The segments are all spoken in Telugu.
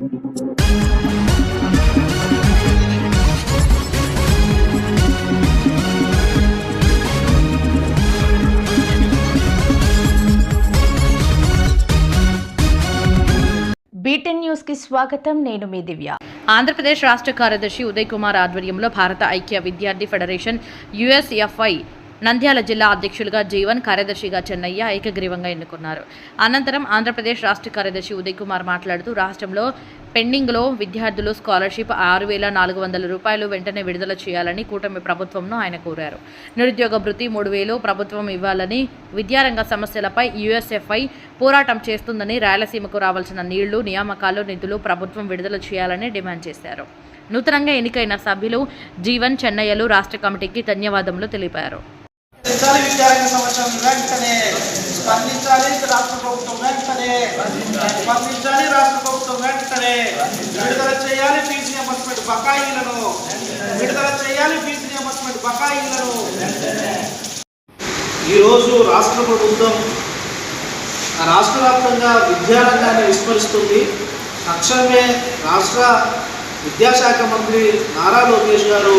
బీటెన్ న్యూస్కి స్వాగతం నేను మీ దివ్య. ఆంధ్రప్రదేశ్ రాష్ట్ర కార్యదర్శి ఉదయ్ కుమార్ ఆధ్వర్యంలో భారత ఐక్య విద్యార్థి ఫెడరేషన్ యుఎస్ఎఫ్ఐ నంద్యాల జిల్లా అధ్యక్షులుగా జీవన్ కార్యదర్శిగా చెన్నయ్య ఏకగ్రీవంగా ఎన్నుకున్నారు. అనంతరం ఆంధ్రప్రదేశ్ రాష్ట్ర కార్యదర్శి ఉదయ్ కుమార్ మాట్లాడుతూ రాష్ట్రంలో పెండింగ్లో విద్యార్థులు స్కాలర్షిప్ ఆరు వేల నాలుగు వందల రూపాయలు వెంటనే విడుదల చేయాలని కూటమి ప్రభుత్వంను ఆయన కోరారు. నిరుద్యోగ భృతి మూడు వేలు ప్రభుత్వం ఇవ్వాలని విద్యారంగ సమస్యలపై యుఎస్ఎఫ్ఐ పోరాటం చేస్తుందని రాయలసీమకు రావాల్సిన నీళ్ళు నియామకాలు నిధులు ప్రభుత్వం విడుదల చేయాలని డిమాండ్ చేశారు. నూతనంగా ఎన్నికైన సభ్యులు జీవన్ చెన్నయ్యలు రాష్ట్ర కమిటీకి ధన్యవాదములు తెలిపారు. పెంచాలి విద్యారంగ సంవత్సరం. వెంటనే స్పందించాలి రాష్ట్ర ప్రభుత్వం. వెంటనే స్పందించాలి రాష్ట్ర ప్రభుత్వం. వెంటనే విడుదల చేయాలి ఫీజు రియంబర్స్మెంట్ బకాయిలను. విడుదల చేయాలి ఫీజు రియంబర్స్మెంట్ బకాయిలను. ఈరోజు రాష్ట్ర ప్రభుత్వం రాష్ట్ర వ్యాప్తంగా విద్యారంగాన్ని విస్మరిస్తుంది. తక్షణమే రాష్ట్ర విద్యాశాఖ మంత్రి నారా లోకేష్ గారు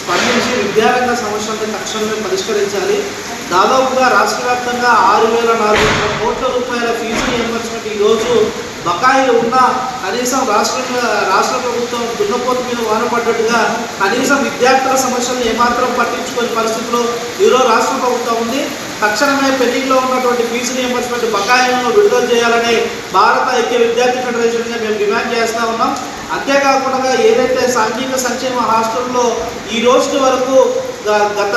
స్పందించి విద్యారంగ సమస్యలను తక్షణమే పరిష్కరించాలి. దాదాపుగా రాష్ట్ర వ్యాప్తంగా ఆరు వేల నాలుగు వందల కోట్ల రూపాయల ఫీజు రియంబర్స్మెంట్ ఈరోజు బకాయిలు ఉన్నా కనీసం రాష్ట్ర రాష్ట్ర ప్రభుత్వం దున్నపోతు మీద వానపడ్డట్టుగా కనీసం విద్యార్థుల సమస్యలను ఏమాత్రం పట్టించుకునే పరిస్థితిలో ఈరోజు రాష్ట్ర ప్రభుత్వం ఉంది. తక్షణమే పెండింగ్లో ఉన్నటువంటి ఫీజు రియంబర్స్మెంట్ బకాయిలను విడుదల చేయాలని భారత ఐక్య విద్యార్థి ఫెడరేషన్గా మేము డిమాండ్ చేస్తూ ఉన్నాం. అంతేకాకుండా ఏదైతే సాంఘిక సంక్షేమ హాస్టల్లో ఈ రోజు వరకు గ- గత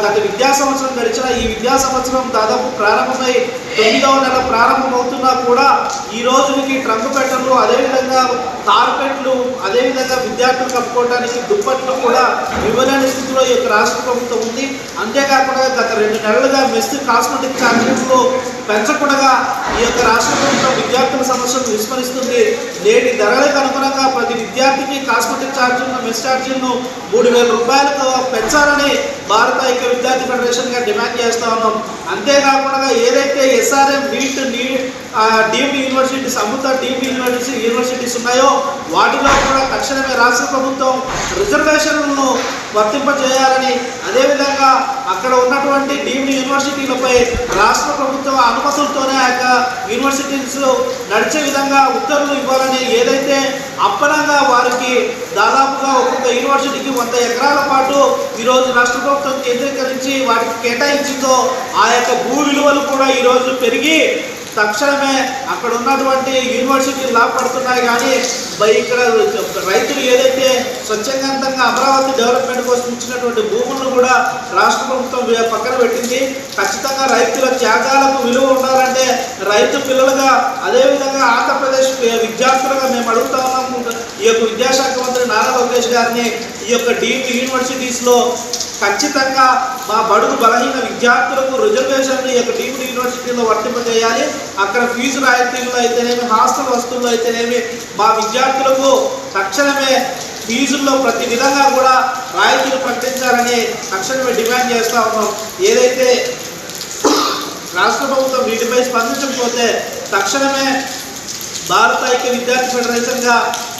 గత విద్యా సంవత్సరం గడిచిన ఈ విద్యా సంవత్సరం దాదాపు ప్రారంభమై తొమ్మిదవ నెల ప్రారంభమవుతున్నా కూడా ఈ రోజుకి ట్రంక్ పెట్టడంలో అదేవిధంగా కార్పెట్లు అదేవిధంగా విద్యార్థులు కప్పుకోవడానికి దుప్పట్లు కూడా ఇవ్వలేని స్థితిలో ఈ యొక్క రాష్ట్ర ప్రభుత్వం ఉంది. అంతేకాకుండా గత రెండు నెలలుగా మెస్ కాస్మెటిక్ ఛార్జీలు పెంచకుండా ఈ యొక్క రాష్ట్ర ప్రభుత్వం విద్యార్థుల సమస్యలను విస్మరిస్తుంది. నేటి ధరలకు అనుగుణంగా ప్రతి విద్యార్థికి కాస్మెటిక్ ఛార్జీలను మెస్ ఛార్జీలను మూడు వేల రూపాయలకు పెంచాలని భారత ఐక్య విద్యార్థి ఫెడరేషన్గా డిమాండ్ చేస్తా ఉన్నాం. అంతేకాకుండా ఏదైతే SRM NEET NEET deemed universities Amrita deemed university universities ఉన్నాయో వాటిలో కూడా తక్షణమే రాష్ట్ర ప్రభుత్వం రిజర్వేషన్లను వర్తింపజేయాలని అదేవిధంగా అక్కడ ఉన్నటువంటి డీమ్డ్ యూనివర్సిటీలపై రాష్ట్ర ప్రభుత్వ అనుమతులతోనే ఆ యొక్క యూనివర్సిటీస్ నడిచే విధంగా ఉత్తర్వులు ఇవ్వాలని ఏదైతే అప్పనంగా వారికి దాదాపుగా యూనివర్సిటీకి వంద ఎకరాల పాటు ఈరోజు రాష్ట్ర ప్రభుత్వం కేంద్రీకరించి వాటికి కేటాయించిందో ఆ యొక్క భూ విలువలు కూడా ఈరోజు పెరిగి తక్షణమే అక్కడ ఉన్నటువంటి యూనివర్సిటీ లాభపడుతున్నాయి. కానీ ఇక్కడ రైతులు ఏదైతే స్వచ్ఛందంగా అమరావతి డెవలప్మెంట్ కోసం ఇచ్చినటువంటి భూములను కూడా రాష్ట్ర ప్రభుత్వం పక్కన పెట్టింది. ఖచ్చితంగా రైతుల త్యాగాలకు విలువ ఉండాలంటే రైతు పిల్లలుగా అదేవిధంగా ఆంధ్రప్రదేశ్ విద్యార్థులుగా మేము అడుగుతా ఉన్నాము. ఈ యొక్క విద్యాశాఖ మంత్రి లోకేష్ గారిని ఈ యొక్క డీమ్డ్ యూనివర్సిటీస్లో ఖచ్చితంగా మా బడుగు బలహీన విద్యార్థులకు రిజర్వేషన్లు ఈ యొక్క డీమ్డ్ యూనివర్సిటీలో వర్తింపజేయాలి అక్కడ ఫీజు రాయితీల్లో అయితేనేమి హాస్టల్ వస్తువులు అయితేనేమి మా విద్యార్థులకు తక్షణమే ఫీజుల్లో ప్రతి విధంగా కూడా రాయితీలు ప్రకటించాలని తక్షణమే డిమాండ్ చేస్తూ ఉన్నాం. ఏదైతే రాష్ట్ర ప్రభుత్వం వీటిపై స్పందించకపోతే తక్షణమే భారత ఐక్య విద్యార్థి ఫెడరేషన్గా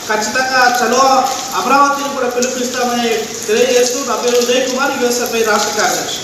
ఖచ్చితంగా చలో అమరావతిని కూడా పిలుపునిస్తామని తెలియజేస్తూ నా పేరు ఉదయ్ కుమార్ యుఎస్ఎఫ్ఐ రాష్ట్ర కార్యదర్శి.